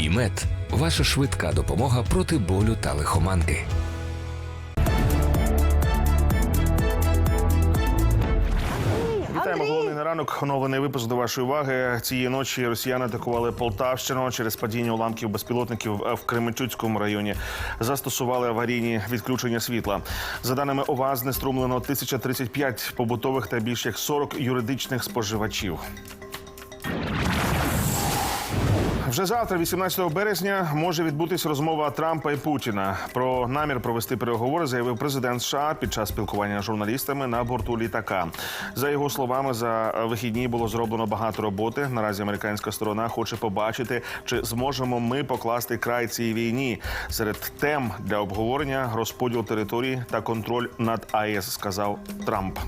ІМЕД ваша швидка допомога проти болю та лихоманки. Вітаємо головний на ранок. Оновлений випуск до вашої уваги. Цієї ночі росіяни атакували Полтавщину через падіння уламків безпілотників в Кременчуцькому районі. Застосували аварійні відключення світла. За даними ОВА, знеструмлено 1035 побутових та більш як 40 юридичних споживачів. Вже завтра, 18 березня, може відбутись розмова Трампа і Путіна. Про намір провести переговори заявив президент США під час спілкування з журналістами на борту літака. За його словами, за вихідні було зроблено багато роботи. Наразі американська сторона хоче побачити, чи зможемо ми покласти край цій війні. Серед тем для обговорення розподіл території та контроль над АЕС, сказав Трамп.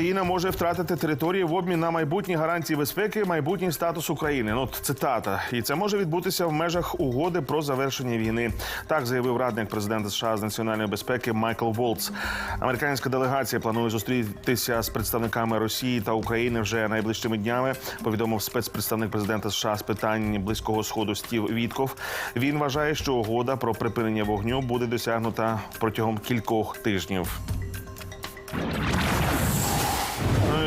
Україна може втратити території в обмін на майбутні гарантії безпеки, майбутній статус України. Ну, цитата, і це може відбутися в межах угоди про завершення війни. Так заявив радник президента США з національної безпеки Майкл Волц. Американська делегація планує зустрітися з представниками Росії та України вже найближчими днями. Повідомив спецпредставник президента США з питань близького сходу Стів Вітков. Він вважає, що угода про припинення вогню буде досягнута протягом кількох тижнів.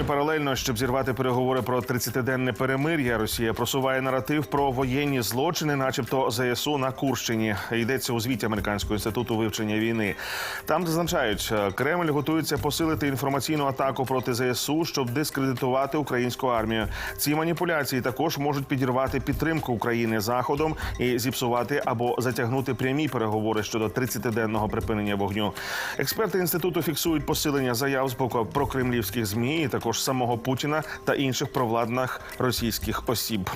Паралельно, щоб зірвати переговори про 30-денне перемир'я, Росія просуває наратив про воєнні злочини, начебто ЗСУ на Курщині. Йдеться у звіті американського інституту вивчення війни. Там зазначають, Кремль готується посилити інформаційну атаку проти ЗСУ, щоб дискредитувати українську армію. Ці маніпуляції також можуть підірвати підтримку України заходом і зіпсувати або затягнути прямі переговори щодо 30-денного припинення вогню. Експерти інституту фіксують посилення заяв з боку прокремлівських змі, і також самого Путіна та інших провладних російських осіб.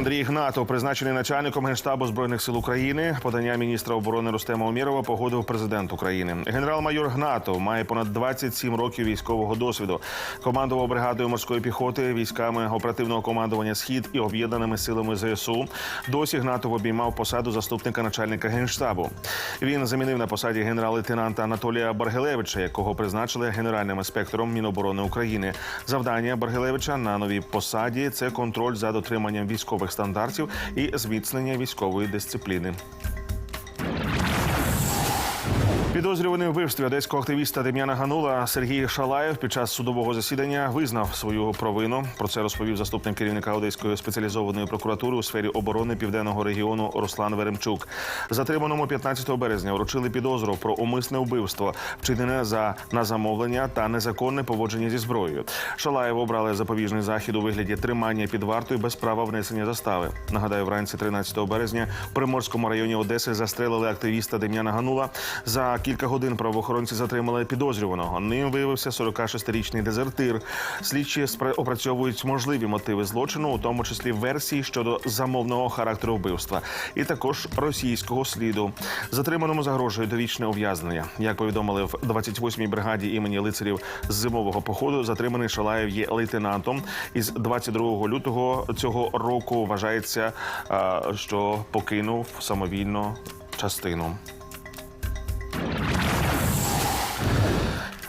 Андрій Гнатов, призначений начальником генштабу збройних сил України, подання міністра оборони Рустема Умєрова погодив президент України. Генерал-майор Гнатов має понад 27 років військового досвіду. Командував бригадою морської піхоти, військами оперативного командування Схід і об'єднаними силами ЗСУ. Досі Гнатов обіймав посаду заступника начальника генштабу. Він замінив на посаді генерал-лейтенанта Анатолія Баргелевича, якого призначили генеральним інспектором Міноборони України. Завдання Баргелевича на новій посаді це контроль за дотриманням військових стандартів і зміцнення військової дисципліни. Підозрюваний у вбивстві одеського активіста Дем'яна Ганула Сергій Шалаєв під час судового засідання визнав свою провину. Про це розповів заступник керівника Одеської спеціалізованої прокуратури у сфері оборони південного регіону Руслан Веремчук. Затриманому 15 березня вручили підозру про умисне вбивство, вчинене за на замовлення та незаконне поводження зі зброєю. Шалаєв обрали запобіжний захід у вигляді тримання під вартою без права внесення застави. Нагадаю, вранці 13 березня в Приморському районі Одеси застрелили активіста Дем'яна Ганула. За кілька годин правоохоронці затримали підозрюваного. Ним виявився 46-річний дезертир. Слідчі опрацьовують можливі мотиви злочину, у тому числі версії щодо замовного характеру вбивства, і також російського сліду. Затриманому загрожує довічне ув'язнення. Як повідомили в 28-й бригаді імені лицарів з зимового походу, затриманий Шалаєв є лейтенантом. Із 22 лютого цього року вважається, що покинув самовільно частину.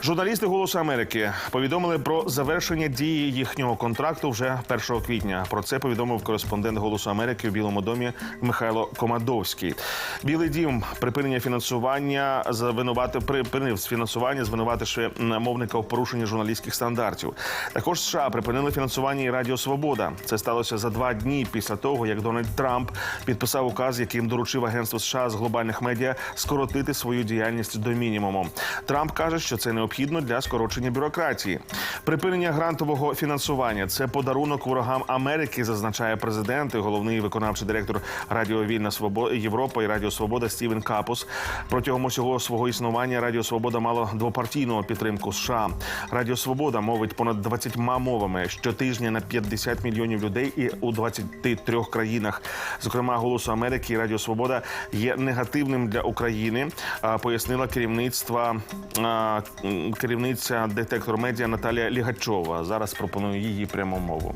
Журналісти Голосу Америки повідомили про завершення дії їхнього контракту вже 1 квітня. Про це повідомив кореспондент Голосу Америки в Білому домі Михайло Комадовський. Білий дім припинення фінансування звинуватив припинив фінансування, звинувативши мовника в порушенні журналістських стандартів. Також США припинили фінансування і Радіо Свобода. Це сталося за два дні після того, як Дональд Трамп підписав указ, яким доручив агентство США з глобальних медіа скоротити свою діяльність до мінімуму. Трамп каже, що це необхідно для скорочення бюрократії. Припинення грантового фінансування це подарунок ворогам Америки, зазначає президент і головний виконавчий директор Радіо Вільна Свобода Європа і Радіо Свобода Стівен Капус. Протягом усього свого існування Радіо Свобода мало двопартійну підтримку США. Радіо Свобода мовить понад 20 мовами щотижня на 50 мільйонів людей і у 23 країнах. Зокрема, голосу Америки і Радіо Свобода є негативним для України. Пояснила керівництва керівниця детектор медіа Наталія Лігачова. Зараз пропоную її пряму мову.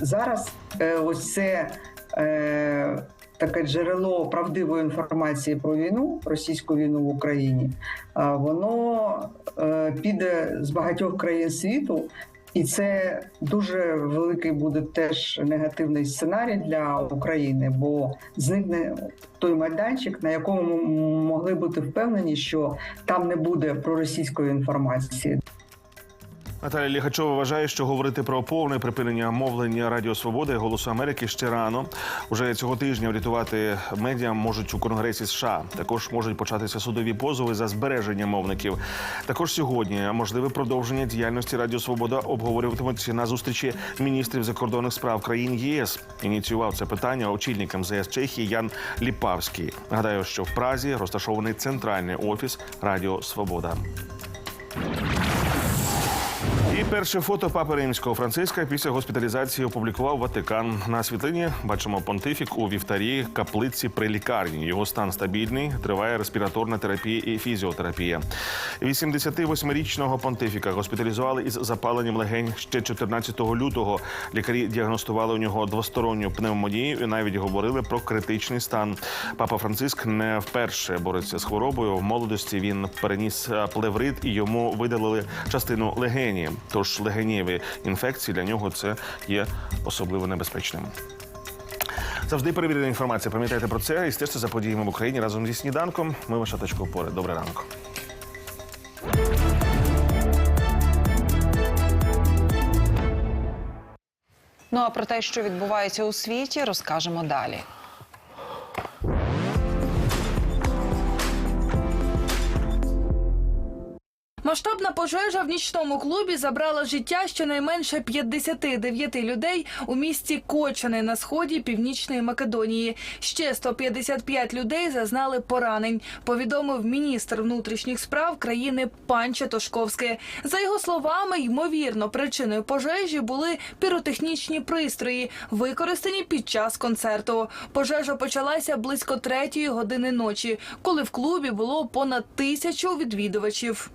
Зараз е, ось це е, таке джерело правдивої інформації про війну, російську війну в Україні, воно е, піде з багатьох країн світу. І це дуже великий буде теж негативний сценарій для України, бо зникне той майданчик, на якому ми могли бути впевнені, що там не буде проросійської інформації. Наталя Ліхачова вважає, що говорити про повне припинення мовлення Радіо Свобода і Голосу Америки ще рано. Уже цього тижня врятувати медіа можуть у Конгресі США. Також можуть початися судові позови за збереження мовників. Також сьогодні можливе продовження діяльності Радіо Свобода обговорюватимуть на зустрічі міністрів закордонних справ країн ЄС. Ініціював це питання очільник МЗС Чехії Ян Ліпавський. Нагадаю, що в Празі розташований центральний офіс Радіо Свобода. І перше фото папи римського Франциска після госпіталізації опублікував Ватикан. На світлині бачимо понтифік у вівтарі каплиці при лікарні. Його стан стабільний, триває респіраторна терапія і фізіотерапія. 88-річного понтифіка госпіталізували із запаленням легень ще 14 лютого. Лікарі діагностували у нього двосторонню пневмонію і навіть говорили про критичний стан. Папа Франциск не вперше бореться з хворобою. В молодості він переніс плеврит і йому видалили частину легені. Тож легенєві інфекції для нього це є особливо небезпечним. Завжди перевірена інформація. Пам'ятайте про це і стежте за подіями в Україні разом зі сніданком. Ми ваша точка опори. Добрий ранок. Ну а про те, що відбувається у світі, розкажемо далі. Масштабна пожежа в нічному клубі забрала життя щонайменше 59 людей у місті Кочани на сході північної Македонії. Ще 155 людей зазнали поранень. Повідомив міністр внутрішніх справ країни Панче Тошковське. За його словами, ймовірно, причиною пожежі були піротехнічні пристрої, використані під час концерту. Пожежа почалася близько третьої години ночі, коли в клубі було понад тисячу відвідувачів.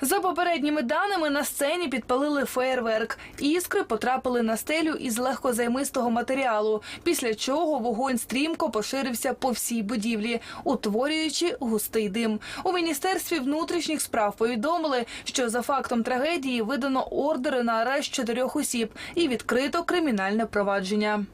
За попередніми даними на сцені підпалили феєрверк. Іскри потрапили на стелю із легкозаймистого матеріалу, після чого вогонь стрімко поширився по всій будівлі, утворюючи густий дим. У міністерстві внутрішніх справ повідомили, що за фактом трагедії видано ордери на арешт чотирьох осіб і відкрито кримінальне провадження.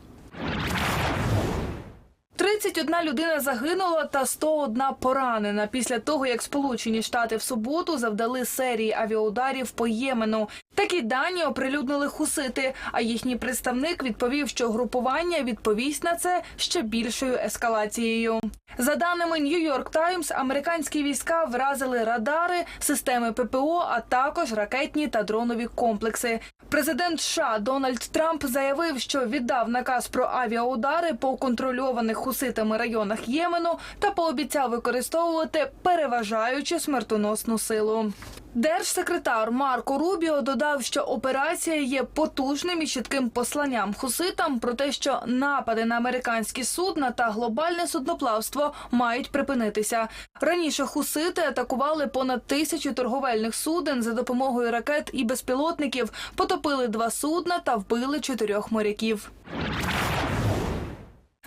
31 людина загинула та 101 поранена після того, як Сполучені Штати в суботу завдали серії авіаударів по Ємену. Такі дані оприлюднили хусити. А їхній представник відповів, що групування відповість на це ще більшою ескалацією. За даними Нью-Йорк Таймс, американські війська вразили радари, системи ППО, а також ракетні та дронові комплекси. Президент США Дональд Трамп заявив, що віддав наказ про авіаудари по контрольованих хуситами районах Ємену та пообіцяв використовувати переважаючи смертоносну силу. Держсекретар Марко Рубіо додав, що операція є потужним і чітким посланням хуситам про те, що напади на американські судна та глобальне судноплавство мають припинитися. Раніше хусити атакували понад тисячу торговельних суден за допомогою ракет і безпілотників, потопили два судна та вбили чотирьох моряків.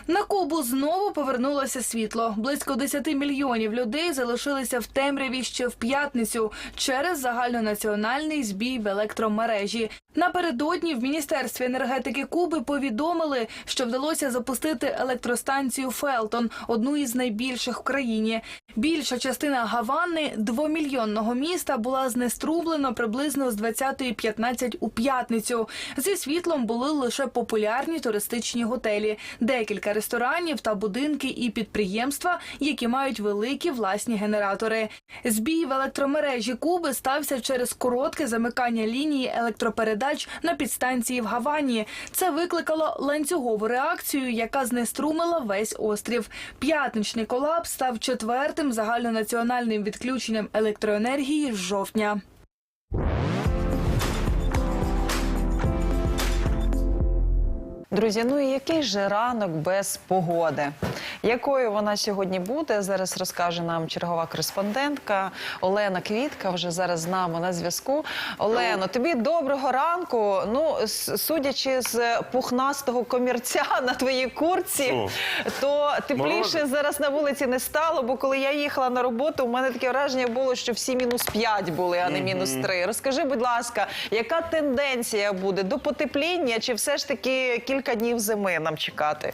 На Кубу знову повернулося світло. Близько 10 мільйонів людей залишилися в темряві ще в п'ятницю через загальнонаціональний збій в електромережі. Напередодні в міністерстві енергетики Куби повідомили, що вдалося запустити електростанцію Фелтон, одну із найбільших в країні. Більша частина Гавани, двомільйонного міста, була знеструблена приблизно з 20.15 у п'ятницю. Зі світлом були лише популярні туристичні готелі, декілька ресторанів та будинки і підприємства, які мають великі власні генератори. Збій в електромережі Куби стався через коротке замикання лінії електропередач на підстанції в Гавані. Це викликало ланцюгову реакцію, яка знеструмила весь острів. П'ятничний колапс став четвертим загальнонаціональним відключенням електроенергії з жовтня. Друзі, ну і який же ранок без погоди? Якою вона сьогодні буде? Зараз розкаже нам чергова кореспондентка Олена Квітка. Вже зараз з нами на зв'язку. Олено, тобі доброго ранку. Ну, судячи з пухнастого комірця на твоїй курці, то тепліше Морози? зараз на вулиці не стало. Бо коли я їхала на роботу, у мене таке враження було, що всі мінус 5 були, а не мінус 3. Розкажи, будь ласка, яка тенденція буде до потепління, чи все ж таки кілька днів зими нам чекати?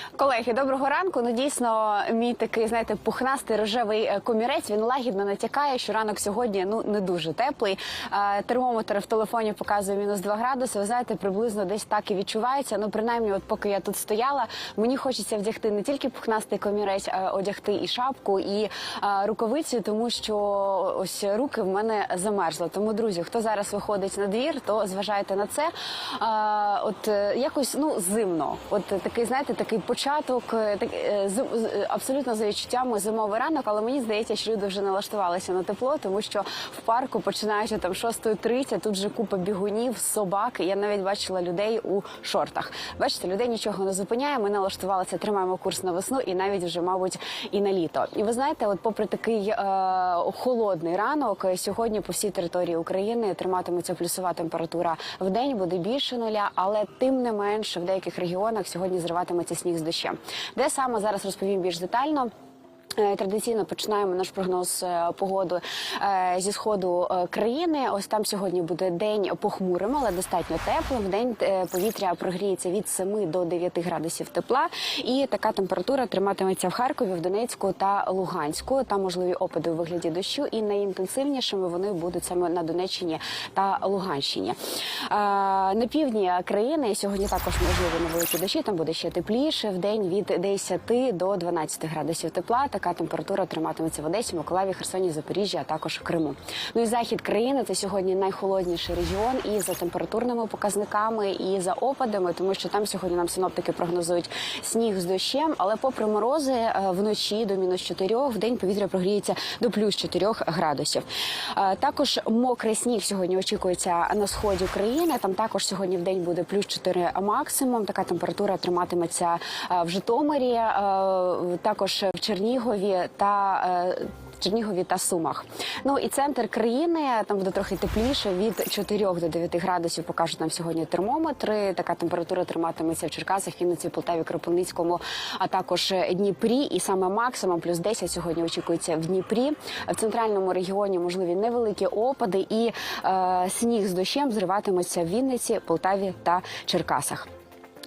Колеги, доброго ранку. Ну дійсно, мій такий, знаєте, пухнастий рожевий е, комірець. Він лагідно натякає, що ранок сьогодні ну не дуже теплий. Е, Термометр в телефоні показує мінус 2 градуси. Ви знаєте, приблизно десь так і відчувається. Ну, принаймні, от поки я тут стояла, мені хочеться вдягти не тільки пухнастий комірець, а одягти і шапку, і е, рукавиці, тому що ось руки в мене замерзли. Тому, друзі, хто зараз виходить на двір, то зважайте на це. От якось ну зимно. От такий, знаєте, такий початок, е, е, з- е, абсолютно за відчуттями зимовий ранок, але мені здається, що люди вже налаштувалися на тепло, тому що в парку, починаючи там 6.30, тут вже купа бігунів, собак. Я навіть бачила людей у шортах. Бачите, людей нічого не зупиняє. Ми налаштувалися, тримаємо курс на весну і навіть вже, мабуть, і на літо. І ви знаєте, от попри такий е, холодний ранок, сьогодні по всій території України триматиметься плюсова температура в день, буде більше нуля, але тим не менше в деяких регіонах сьогодні зриватиметься сніг з дощем. Де саме зараз розповім більш детально. Е, Традиційно починаємо наш прогноз е, погоди е, зі сходу країни. Ось там сьогодні буде день похмурим, але достатньо теплим. В день повітря прогріється від 7 до 9 градусів тепла, і така температура триматиметься в Харкові, в Донецьку та Луганську. Там можливі опади у вигляді дощу, і найінтенсивнішими вони будуть саме на Донеччині та Луганщині. На півдні країни сьогодні також можливі невеликі дощі. Там буде ще тепліше. В день від 10 до 12 градусів тепла. Така температура триматиметься в Одесі, Миколаєві, Херсоні, Запоріжжі, а також Криму. Ну і захід країни це сьогодні найхолодніший регіон і за температурними показниками, і за опадами, тому що там сьогодні нам синоптики прогнозують сніг з дощем. Але попри морози е, вночі до мінус 4, в день повітря прогріється до плюс 4 градусів. Е, Також мокрий сніг сьогодні очікується на сході країни. Там також сьогодні в день буде плюс 4 максимум. Така температура триматиметься е, в Житомирі, також в Чернігові та. е, Чернігові та Сумах. Ну і центр країни там буде трохи тепліше від 4 до 9 градусів. Покажуть нам сьогодні термометри. Така температура триматиметься в Черкасах, Вінниці, Полтаві, Кропивницькому, а також Дніпрі. І саме максимум плюс 10 сьогодні очікується в Дніпрі. В центральному регіоні можливі невеликі опади і е, сніг з дощем зриватиметься в Вінниці, Полтаві та Черкасах.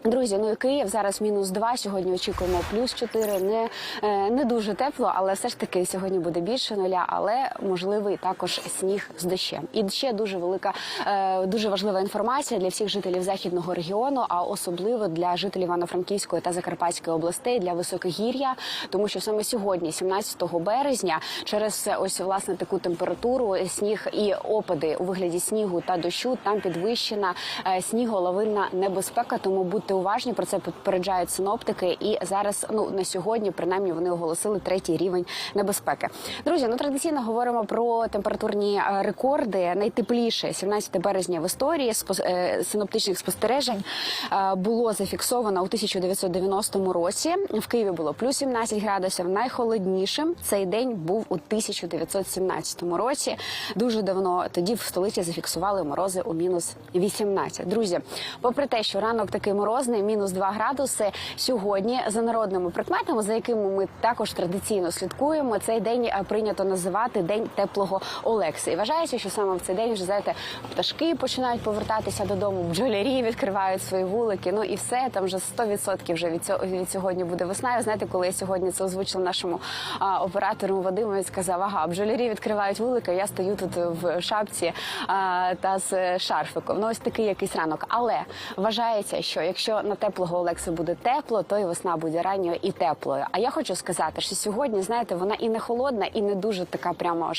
Друзі, ну і Київ зараз мінус 2, Сьогодні очікуємо плюс 4. Не, е, не дуже тепло, але все ж таки сьогодні буде більше нуля, але можливий також сніг з дощем. І ще дуже велика, е, дуже важлива інформація для всіх жителів західного регіону, а особливо для жителів Івано-Франківської та Закарпатської областей для високогір'я, тому що саме сьогодні, 17 березня, через е, ось власне таку температуру, сніг і опади у вигляді снігу та дощу, там підвищена сніголовинна небезпека. Тому будьте уважні про це попереджають синоптики. І зараз, ну на сьогодні, принаймні, вони оголосили третій рівень небезпеки. Друзі, ну традиційно говоримо про температурні е, рекорди. Найтепліше 17 березня в історії е, синоптичних спостережень е, було зафіксовано у 1990 році. В Києві було плюс 17 градусів. Найхолоднішим цей день був у 1917 році. Дуже давно тоді в столиці зафіксували морози у мінус 18. Друзі, попри те, що ранок такий морозний, мінус 2 градуси. Сьогодні за народними прикметами, за якими ми також традиційно слідкуємо, цей день е, прийнято називати день теплого Олекси. І вважається, що саме в цей день вже знаєте, пташки починають повертатися додому, бджолярі відкривають свої вулики. Ну і все там вже 100% вже від цього від сьогодні буде весна. І знаєте, коли я сьогодні це озвучила нашому а, оператору Вадиму, він сказав: ага, бджолярі відкривають вулики. Я стою тут в шапці а, та з шарфиком. Ну ось такий якийсь ранок. Але вважається, що якщо на теплого Олекси буде тепло, то і весна буде ранньою і теплою. А я хочу сказати, що сьогодні, знаєте, вона і не холодна, і не дуже така, прямо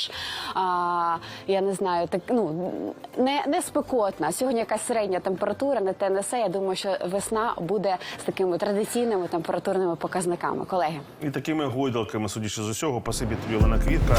а, я не знаю, так ну не, не спекотна. Сьогодні якась середня температура, не те несе. Я думаю, що весна буде з такими традиційними температурними показниками. Колеги. І такими гойдалками, судячи з усього, пасибі тобі Олена Квітка.